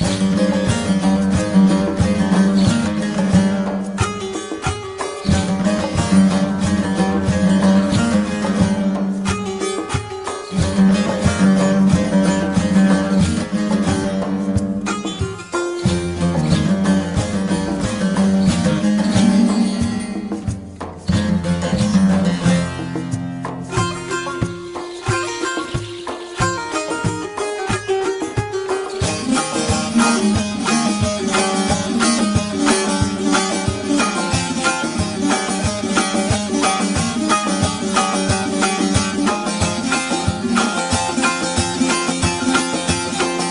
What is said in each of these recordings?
なるほど。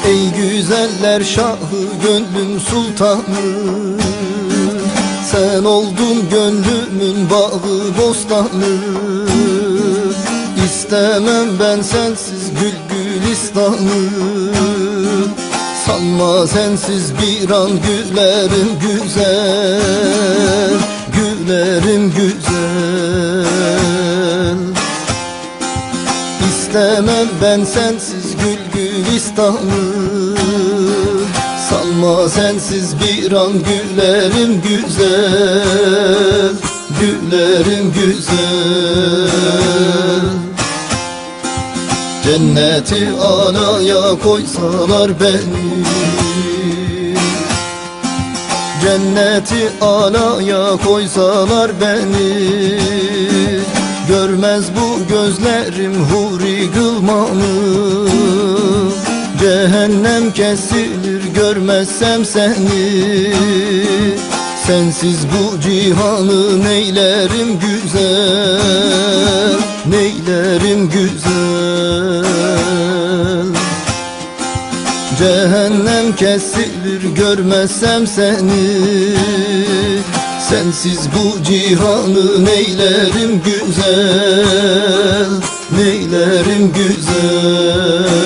Ey güzeller şahı gönlüm sultanı Sen oldun gönlümün bağı bostanı. İstemem ben sensiz gül gülistanı Sanma sensiz bir an gülerim güzel ben sensiz gül gülistanı Sanma sensiz bir an gülerim güzel Gülerim güzel. Cenneti alaya koysalar beni. Cenneti alaya koysalar beni Görmez bu gözlerim huri kılmanı Cehennem kesilir görmezsem seni. Sensiz bu cihanı neylerim güzel? Neylerim güzel? Cehennem kesilir görmezsem seni Sensiz bu cihanı neylerim güzel Neylerim güzel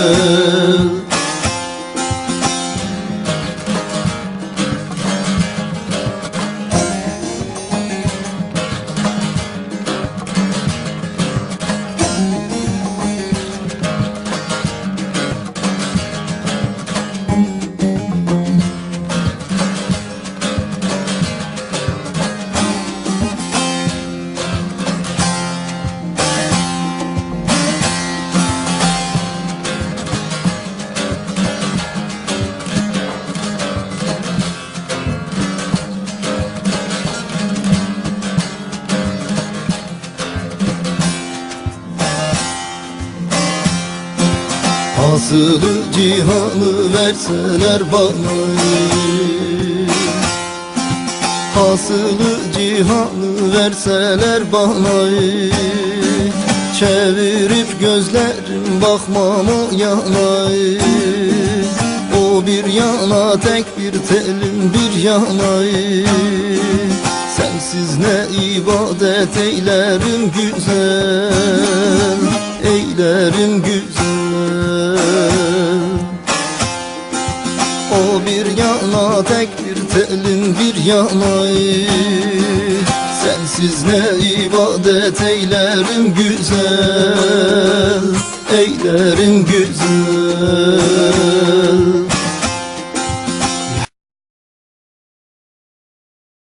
Hasılı cihanı verseler bana. Hasılı cihanı verseler bana. Çevirip gözlerim bakmam o yana. O bir yana tek bir telim bir yana. Sensiz ne ibadet eylerim güzel Eylerim güzel tek bir telin bir yana Sensiz ne ibadet eylerim güzel Eylerim güzel